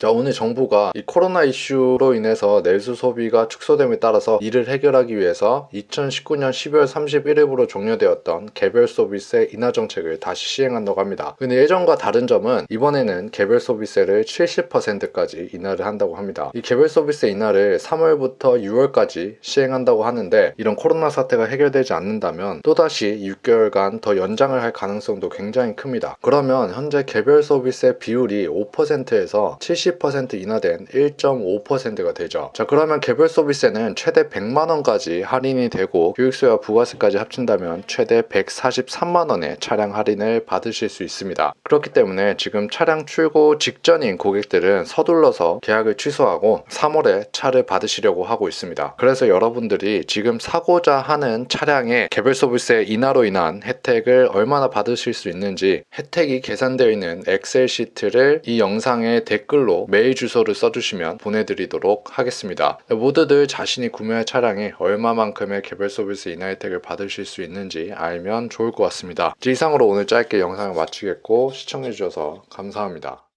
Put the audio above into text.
자, 오늘 정부가 이 코로나 이슈로 인해서 내수 소비가 축소됨에 따라서 이를 해결하기 위해서 2019년 12월 31일부로 종료되었던 개별 소비세 인하 정책을 다시 시행한다고 합니다. 근데 예전과 다른 점은 이번에는 개별 소비세를 70%까지 인하를 한다고 합니다. 이 개별 소비세 인하를 3월부터 6월까지 시행한다고 하는데 이런 코로나 사태가 해결되지 않는다면 또다시 6개월간 더 연장을 할 가능성도 굉장히 큽니다. 그러면 현재 개별 소비세 비율이 5%에서 70% 인하된 1.5%가 되죠. 자, 그러면 개별 소비세는 최대 100만 원까지 할인이 되고 교육세와 부가세까지 합친다면 최대 143만 원의 차량 할인을 받으실 수 있습니다. 그렇기 때문에 지금 차량 출고 직전인 고객들은 서둘러서 계약을 취소하고 3월에 차를 받으시려고 하고 있습니다. 그래서 여러분들이 지금 사고자 하는 차량의 개별 소비세 인하로 인한 혜택을 얼마나 받으실 수 있는지 혜택이 계산되어 있는 엑셀 시트를 이 영상의 댓글로 메일 주소를 써주시면 보내드리도록 하겠습니다. 모두들 자신이 구매할 차량에 얼마만큼의 개별 소비세 인하 혜택을 받으실 수 있는지 알면 좋을 것 같습니다. 이상으로 오늘 짧게 영상을 마치겠고 시청해주셔서 감사합니다.